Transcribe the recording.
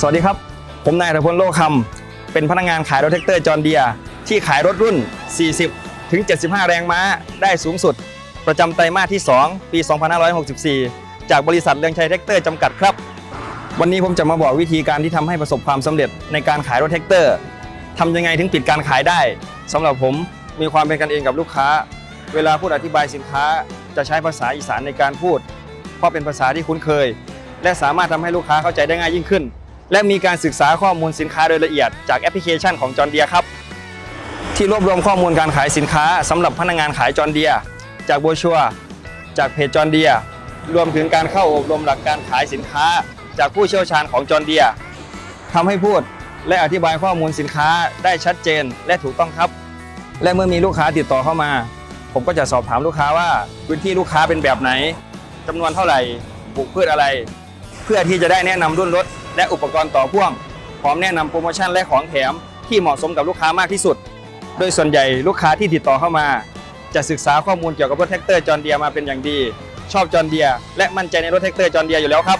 สวัสดีครับ ผมนายธพลโลคำเป็นพนักงานขายรถแท็กเตอร์จอห์เดียที่ขายรถรุ่น 40 ถึง 75 แรงม้า ได้สูงสุด ประจำไตรมาสที่ 2 ปี 2564 จากบริษัทเรืองชัยแท็กเตอร์จำกัดครับ วันนี้ผมจะมาบอกวิธีการที่ทำให้ประสบความสำเร็จในการขายรถแท็กเตอร์ทำยังไงถึงปิดการขายได้สำหรับผมมีความเป็นกันเองกับลูกค้า เวลาพูดอธิบายสินค้า จะใช้ภาษาอีสานในการพูด เพราะเป็นภาษาที่คุ้นเคย และสามารถทำให้ลูกค้าเข้าใจได้ง่ายยิ่งขึ้น และมีการศึกษาข้อมูลสินค้าโดยละเอียดจากแอปพลิเคชันของจอ n เดียครับที่รวบรวมข้อมูลการขายสินค้าสำหรับพนักงานขายจอ n เดีย จากโบชัวจากเพจจอ n เดีย รวมถึงการเข้าอบรมหลักการขายสินค้า จากผู้เชี่ยวชาญของจอ n เดียทำให้พูดและอธิบายข้อมูลสินค้าได้ชัดเจนและถูกต้องครับ และเมื่อมีลูกค้าติดต่อเข้ามา ผมก็จะสอบถามลูกค้าว่าพื้นที่ลูกค้าเป็นแบบไหนจำนวนเท่าไหร่ปลูกพืชอะไร เพื่อที่จะได้แนะนำรุ่นรถ และอุปกรณ์ต่อพ่วงพร้อมแนะนำโปรโมชั่นและของแถมที่เหมาะสมกับลูกค้ามากที่สุด โดยส่วนใหญ่ลูกค้าที่ติดต่อเข้ามา จะศึกษาข้อมูลเกี่ยวกับรถแท็กเตอร์จอห์นเดียมาเป็นอย่างดี ชอบจอห์นเดียและมั่นใจในรถแท็กเตอร์จอห์นเดียอยู่แล้วครับ